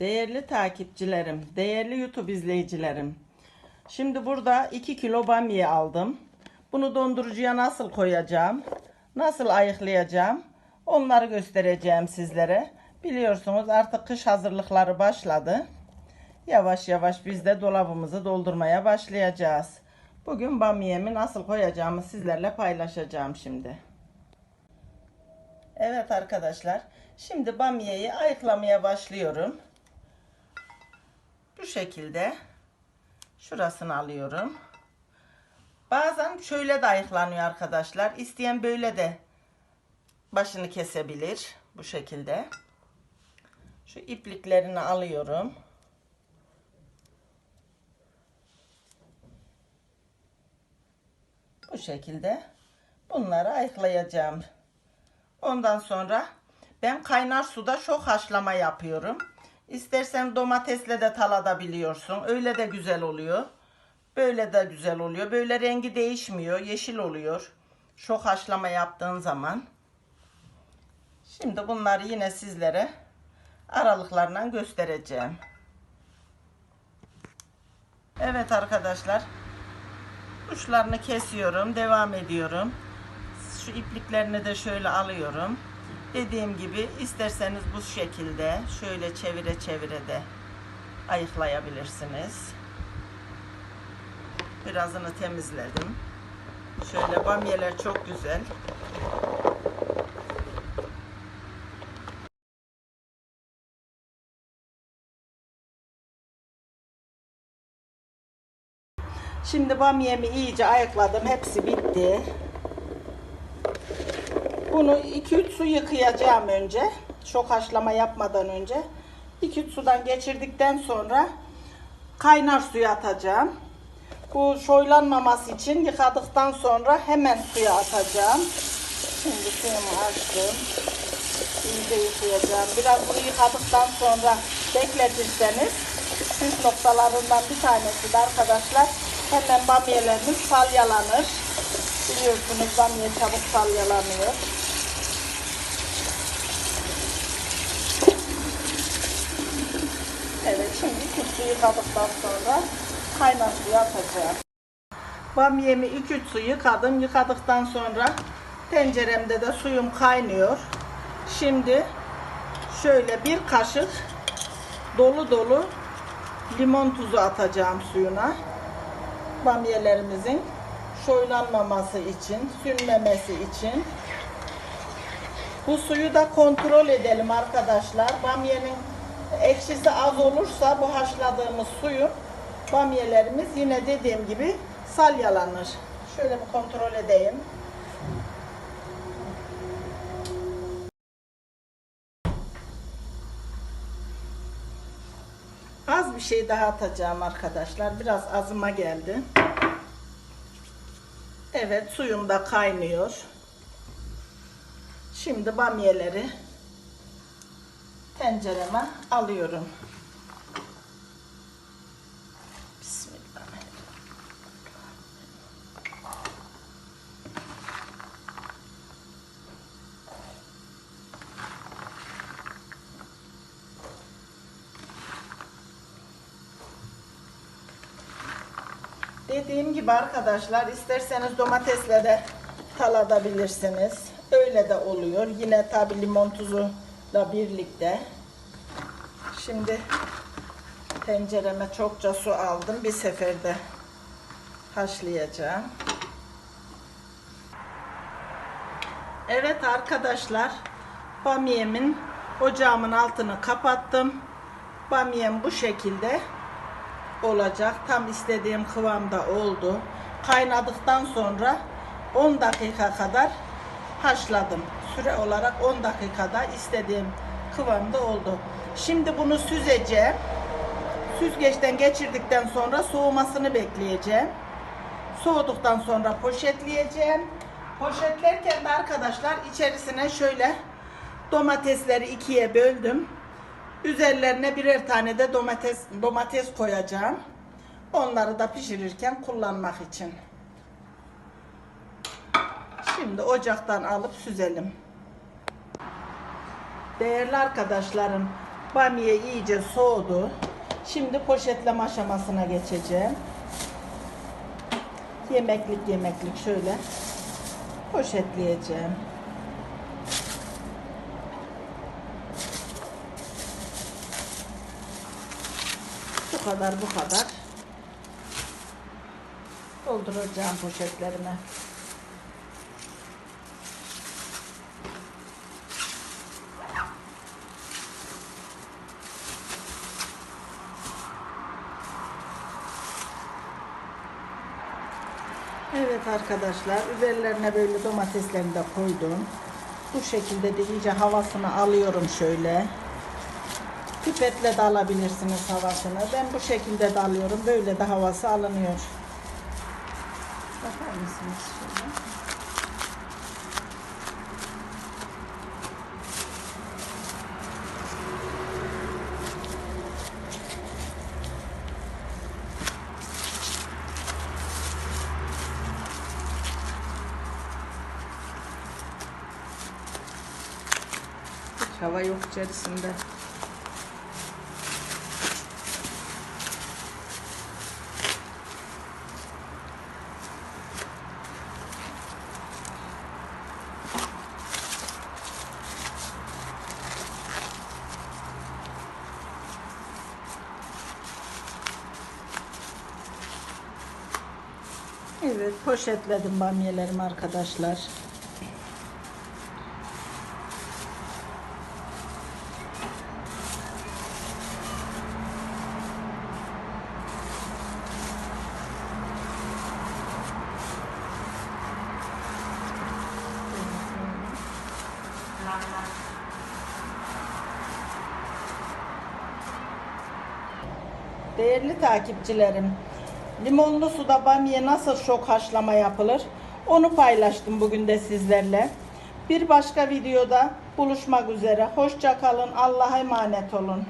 Değerli takipçilerim, değerli YouTube izleyicilerim. Şimdi burada 2 kilo bamya aldım. Bunu dondurucuya nasıl koyacağım? Nasıl ayıklayacağım? Onları göstereceğim sizlere. Biliyorsunuz artık kış hazırlıkları başladı. Yavaş yavaş biz de dolabımızı doldurmaya başlayacağız. Bugün bamyemi nasıl koyacağımı sizlerle paylaşacağım şimdi. Evet arkadaşlar. Şimdi bamyeyi ayıklamaya başlıyorum. Şekilde şurasını alıyorum. Bazen şöyle de ayıklanıyor arkadaşlar. İsteyen böyle de başını kesebilir. Bu şekilde. Şu ipliklerini alıyorum. Bu şekilde bunları ayıklayacağım. Ondan sonra ben kaynar suda çok haşlama yapıyorum. İstersen domatesle de taladabiliyorsun. Öyle de güzel oluyor. Böyle de güzel oluyor. Böyle rengi değişmiyor. Yeşil oluyor. Çok haşlama yaptığın zaman. Şimdi bunları yine sizlere aralıklarla göstereceğim. Evet arkadaşlar. Uçlarını kesiyorum. Devam ediyorum. Şu ipliklerini de şöyle alıyorum. Dediğim gibi isterseniz bu şekilde şöyle çevire çevire de ayıklayabilirsiniz. Birazını temizledim. Şöyle bamyeler çok güzel. Şimdi bamyemi iyice ayıkladım. Hepsi bitti. Bunu 2-3 su yıkayacağım önce. Çok haşlama yapmadan önce. 2-3 sudan geçirdikten sonra kaynar suya atacağım. Bu şoylanmaması için yıkadıktan sonra hemen suya atacağım. Şimdi suyumu açtım. İyice yıkayacağım. Biraz bunu yıkadıktan sonra bekletirseniz püf noktalarından bir tanesi de arkadaşlar hemen bamyelerimiz salyalanır. Biliyorsunuz bamya çabuk salyalanıyor. Evet şimdi su yıkadıktan sonra kaynar suya atacağım. Bamyemi 2-3 su yıkadım. Yıkadıktan sonra tenceremde de suyum kaynıyor. Şimdi şöyle bir kaşık dolu dolu limon tuzu atacağım suyuna. Bamyelerimizin şoylanmaması için, sünmemesi için. Bu suyu da kontrol edelim arkadaşlar. Bamyenin ekşisi az olursa bu haşladığımız suyun bamyelerimiz yine dediğim gibi salyalanır. Şöyle bir kontrol edeyim. Az bir şey daha atacağım arkadaşlar. Biraz azıma geldi. Evet suyum da kaynıyor. Şimdi bamyeleri tencereme alıyorum. Dediğim gibi arkadaşlar isterseniz domatesle de taladabilirsiniz. Öyle de oluyor. Yine tabi limon tuzuyla birlikte. Şimdi tencereme çokça su aldım. Bir seferde haşlayacağım. Evet arkadaşlar bamyemin ocağımın altını kapattım. Bamyem bu şekilde olacak. Tam istediğim kıvamda oldu. Kaynadıktan sonra 10 dakika kadar haşladım. Süre olarak 10 dakikada istediğim kıvamda oldu. Şimdi bunu süzeceğim. Süzgeçten geçirdikten sonra soğumasını bekleyeceğim. Soğuduktan sonra poşetleyeceğim. Poşetlerken de arkadaşlar içerisine şöyle domatesleri ikiye böldüm. Üzerlerine birer tane de domates domates koyacağım. Onları da pişirirken kullanmak için. Şimdi ocaktan alıp süzelim. Değerli arkadaşlarım, Bamya iyice soğudu. Şimdi poşetleme aşamasına geçeceğim. Yemeklik yemeklik şöyle poşetleyeceğim. Bu kadar bu kadar. Dolduracağım poşetlerime. Evet arkadaşlar üzerlerine böyle domateslerini de koydum. Bu şekilde de iyice havasını alıyorum şöyle. Pipetle de alabilirsiniz havasını. Ben bu şekilde de alıyorum. Böyle de havası alınıyor. Bakar mısınız şöyle? Hava yok içerisinde. Evet poşetledim bamyelerimi arkadaşlar. Değerli takipçilerim, limonlu suda bamya nasıl şok haşlama yapılır? Onu paylaştım bugün de sizlerle. Bir başka videoda buluşmak üzere. Hoşça kalın. Allah'a emanet olun.